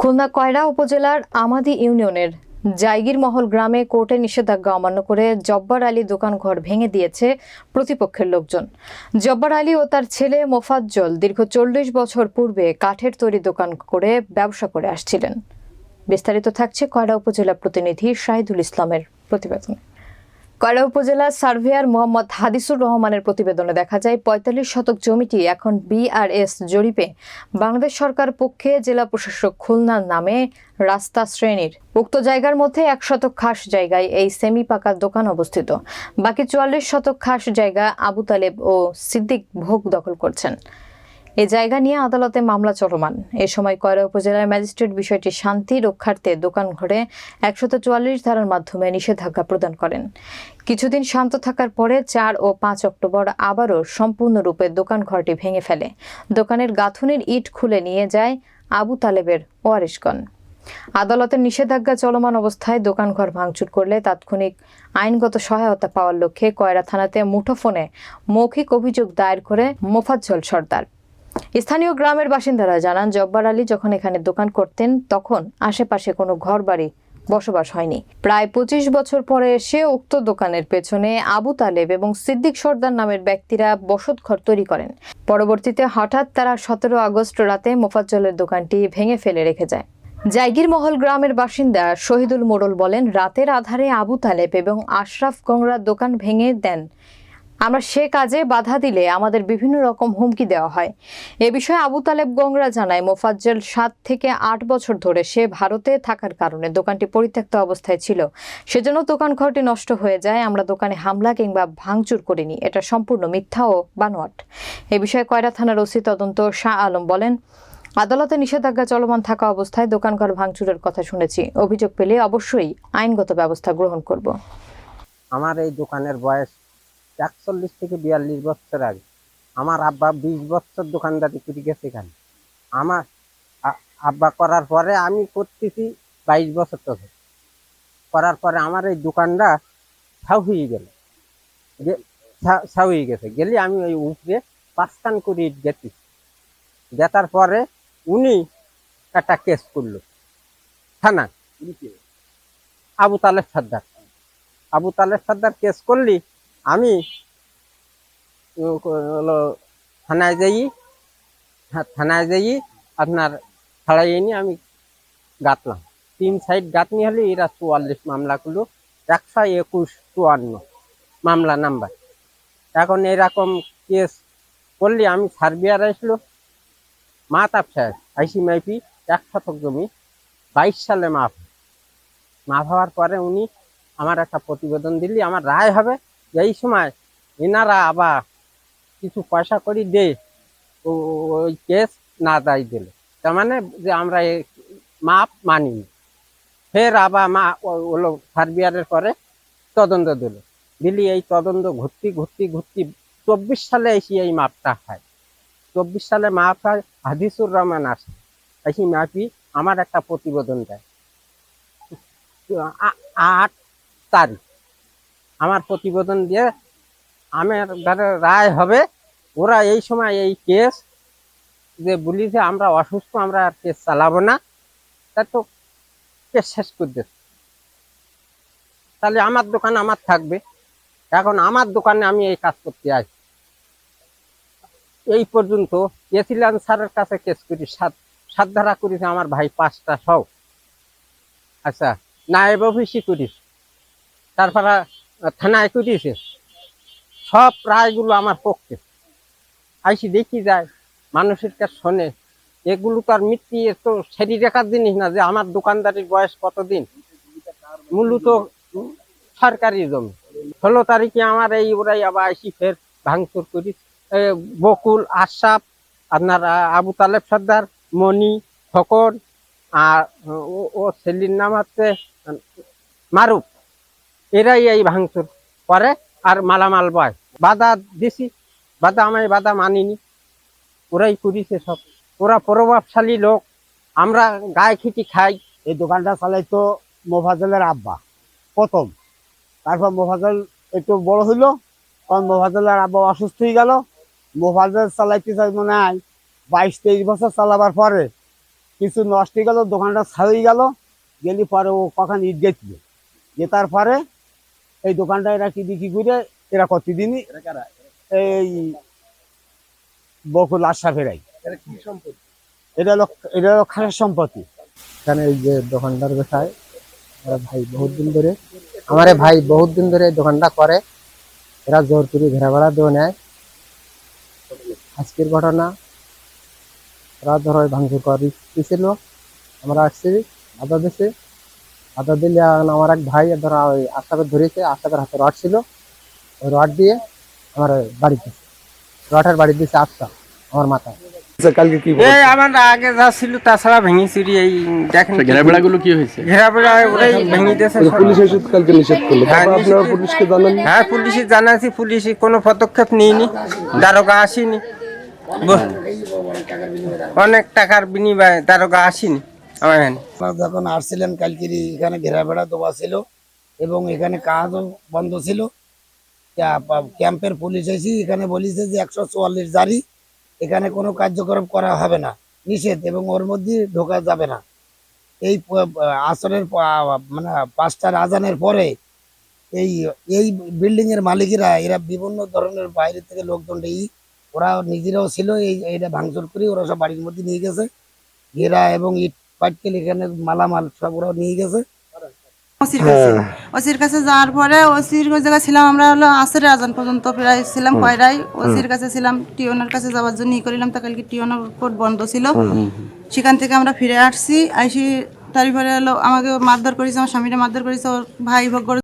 খুলনা কয়রা উপজেলার আমাদি ইউনিয়নের জাইগির মহল গ্রামে কোর্টের নিষেধাজ্ঞা অমান্য করে জব্বার আলী দোকান ঘর ভেঙে দিয়েছে প্রতিপক্ষের লোকজন। জব্বার আলী ও তার ছেলে মোফাজ্জল দীর্ঘ চল্লিশ বছর পূর্বে কাঠের তৈরি দোকান করে ব্যবসা করে আসছিলেন। বিস্তারিত থাকছে কয়রা উপজেলা প্রতিনিধি শাহিদুল ইসলামের প্রতিবেদন। কয়রা উপজেলার সার্ভেয়ার মোহাম্মদ হাদিসুর রহমানের প্রতিবেদনে দেখা যায়, পঁয়তাল্লিশ শতক জমিটি এখন বিআরএস জরিপে। বাংলাদেশ সরকার পক্ষে জেলা প্রশাসক খুলনার নামে রাস্তা শ্রেণির। উক্ত জায়গার মধ্যে এক শতক খাস জায়গায় এই সেমি পাকা দোকান অবস্থিত। বাকি চুয়াল্লিশ শতক খাস জায়গা আবু তালেব ও সিদ্দিক ভোগ দখল করছেন। এ জায়গা নিয়ে আদালতে মামলা চলমান। এ সময় কয়রা উপজেলার ম্যাজিস্ট্রেট বিষয়টি শান্তি, রক্ষার্থে দোকান ঘরে একশত চুয়াল্লিশ ধারার মাধ্যমে নিষেধাজ্ঞা প্রদান করেন। কিছুদিন শান্ত থাকার পরে চার ও পাঁচ অক্টোবর আবারও সম্পূর্ণরূপে দোকান ঘরটি ভেঙে ফেলে। দোকানের গাঁথুনির ইট খুলে নিয়ে যায় আবু তালেবের ওয়ারিশগণ। আদালতের নিষেধাজ্ঞা চলমান অবস্থায় দোকানঘর ভাঙচুর করলে তাৎক্ষণিক আইনগত সহায়তা পাওয়ার লক্ষ্যে কয়রা থানাতে মুঠোফোনে মৌখিক অভিযোগ দায়ের করে মোফাজ্জল সর্দার। স্থানীয় গ্রামের বাসিন্দারা জানান, জব্বার আলী যখন এখানে দোকান করতেন, তখন আশেপাশে কোনো ঘরবাড়ি বসবাস হয়নি। প্রায় পঁচিশ বছর পরে সে উক্ত দোকানের পেছনে আবু তালেব এবং সিদ্দিক সর্দার নামের ব্যক্তিরা বসত ঘর তৈরি করেন। পরবর্তীতে হঠাৎ তারা সতেরো আগস্ট রাতে মোফাজ্জলের দোকানটি ভেঙে ফেলে রেখে যায়। জাইগির মহল গ্রামের বাসিন্দা শহীদুল মোড়ল বলেন, রাতের আধারে আবু তালেব এবং আশরাফ গংরা দোকান ভেঙে দেন আমরা সে কাজে বাধা দিলে আমাদের বিভিন্ন রকম হুমকি দেওয়া হয়। এ বিষয়ে আবু তালেব গংরা জানায়, মোফাজ্জল সাত থেকে আট বছর ধরে সে ভারতে থাকার কারণে দোকানটি পরিত্যক্ত অবস্থায় ছিল। সেজন্য দোকান ঘরটি নষ্ট হয়ে যায়, আমরা দোকানে হামলা কিংবা ভাঙচুর করিনি। এটা সম্পূর্ণ মিথ্যা ও বানোয়াট। এ বিষয়ে কয়রা থানার ওসি তদন্ত শাহ আলম বলেন, আদালতে নিষেধাজ্ঞা চলমান থাকা অবস্থায় দোকানঘর ভাঙচুরের কথা শুনেছি। অভিযোগ পেলে অবশ্যই আইনগত ব্যবস্থা গ্রহণ করব। আমার এই দোকানের বয়স একচল্লিশ থেকে বিয়াল্লিশ বছর আগে। আমার আব্বা বিশ বছর দোকানদারি করে গেছে এখানে। আমার আব্বা করার পরে আমি করতেছি বাইশ বছর ধরে। করার পরে আমার এই দোকানটা ছাউ হয়ে গেল। ছাউ হয়ে গেছে। গেলে আমি ওই উপরে পাঁচখান করে গেছি। গেতার পরে উনি একটা কেস করল। থানা। আবু তালেব সর্দার আবু তালেব সর্দার কেস করলি আমি হলো থানায় যাই হ্যাঁ, থানায় যাই আপনার ছাড়াই এনে আমি গাতলাম। তিন সাইড গাঁথনি হলে এরা চুয়াল্লিশ মামলা করল একশো একুশ চুয়ান্ন মামলা নাম্বার। এখন এরকম কেস করলে আমি সার্বিয়ার আসলো মাতাব সাহেব আইসি মাইপি এক শতক জমি বাইশ সালে মাপ মাফ হওয়ার পরে উনি আমার একটা প্রতিবেদন দিলি আমার রায় হবে এই সময় এনারা আবার কিছু পয়সা করি দে ওই কেস না দায় দিল। তার মানে যে আমরা মাপ মানিনি ফের আবার মা, ও- হলো সার্বিয়ারের পরে তদন্ত দিল। দিলি এই তদন্ত ঘুরতি ঘুরতি ঘুরতি চব্বিশ সালে এসে এই মাপটা হয়। চব্বিশ সালে মাপ হয়, হাদিসুর রহমান আসে। এসে মাপি আমার একটা প্রতিবেদন দেয়। আট তারিখ। আমার প্রতিবেদন দিয়ে আমার ঘরে রায় হবে। ওরা এই সময় এই কেস যে বলি যে আমরা অসুস্থ, আমরা আর কেস চালাবো না। তা তো কেস শেষ করে তাহলে আমার দোকান আমার থাকবে। এখন আমার দোকানে আমি এই কাজ করতে আসি। এই পর্যন্ত এসিলান স্যারের কাছে কেস করি, সাত সাত ধারা করেছে আমার ভাই পাঁচটা সব। আচ্ছা নায়েব অফিসই করিস। তারপরে থানায় করিয়েছে সব রায়গুলো আমার পক্ষে। আইসি দেখি যায়, মানুষের কাছে শোনে, এগুলো তো আর এ তো সেরি রেখার জিনিস না যে আমার দোকানদারির বয়স কতদিন? মূলত সরকারি জমি। ষোলো তারিখে আমার এই ওরাই আবার আইসি ফের ভাঙচুর করি। বকুল, আশরাফ, আপনার আবু তালেব সর্দার, মণি খকর আর ও ছেলির নাম হচ্ছে মারুফ। এরাই এই ভাঙচুর করে আর মালামাল বয়। বাধা দিছি, বাধা আমায় বাধা মানিনি। ওরাই করিছে সব। ওরা প্রভাবশালী লোক। আমরা গায়ে খিটি খাই। এই দোকানটা চালাইতো মোফাজলের আব্বা, প্রথম। তারপর মোফাজল একটু বড় হইল, তখন মোফাজলের আব্বা অসুস্থ হয়ে গেল। মোফাজল চালাইতে চাই মনে হয় বাইশ তেইশ বছর চালাবার পরে কিছু নষ্ট হয়ে গেল, দোকানটা ছাড়িয়ে গেল। গেলি পরে ও কখন ইট গেছিল। জেতার পরে এই দোকানটা এরা কি বিক্রি করে? এরা প্রতিদিনই এই বকুল আশা ফেরাই এটা হলো এটা হলো খাসের সম্পত্তি। এখানে এই যে দোকানদার বসায় আমার ভাই বহুত দিন ধরে আমার ভাই বহুত দিন ধরে এই দোকানটা করে। এরা জোর করে ঘেরা বেড়া দিয়ে নেয়। আজকের ঘটনা ওরা ধরো ভাঙচুর করে দিয়েছিল আমরা আসছি আদা দিছি। আদা দিলে এখন আমার এক ভাই ধরো ওই আশাকে ধরেছে আশাকের হাতে রড ছিল। ওই রড দিয়ে আমার বাড়ি দিচ্ছে রডের বাড়ি দিয়েছে আটটা আমার মাথায়। কালকে কি এই আমার আগে যা ছিল তাছাড়া ভেঙে চুরি এই দেখেন ঘেরাবেড়া গুলো কি হয়েছে? ঘেরা ওরাই ভেঙে দিয়েছে পুলিশ এসে কালকে নিষেধ করল? হ্যাঁ, তারপর আপনারা পুলিশকে জানান হ্যাঁ পুলিশে জানাছি পুলিশে কোনো পদক্ষেপ নিইনি দারোগা আসেনি। অনেক টাকার বিনিময়ে দারোগা আসেনি। যখন আসছিলেন কালকেরই এখানে ঘেরাবেড়া দেওয়া ছিল এবং এখানে কাজও বন্ধ ছিল। ক্যাম্পের পুলিশ এসে এখানে বলেছে যে একশো চুয়াল্লিশ জারি, এখানে কোনো কার্যক্রম করা হবে না, নিষেধ এবং ওর মধ্যে ঢোকা যাবে না। এই আসরের মানে পাঁচটার আজানের পরে এই এই বিল্ডিং এর মালিকেরা, এরা বিভিন্ন ধরনের বাইরে থেকে লোকজন এই, ওরা নিজেরাও ছিল, এই, এইটা ভাঙচুর করে ওরা সব বাড়ির মধ্যে নিয়ে গেছে। ঘেরা এবং ইট পাটকেল এখানে মালামাল সব ওরা নিয়ে গেছে। ওসির কাছে ওসির কাছে যাওয়ার পরে ওসির জায়গায় ছিলাম আমরা হলো আসরের আজান পর্যন্ত প্রায় ছিলাম কয়রাই ওসির কাছে ছিলাম টিওনার কাছে যাওয়ার জন্য ই করিলাম তা কালকে টিওনার কোর্ট বন্ধ ছিল। সেখান থেকে আমরা ফিরে আসছি আইসি তারপরে হলো আমাকে মারধর করেছে আমার স্বামীরা মারধর করেছে ওর ভাই ভোগ করে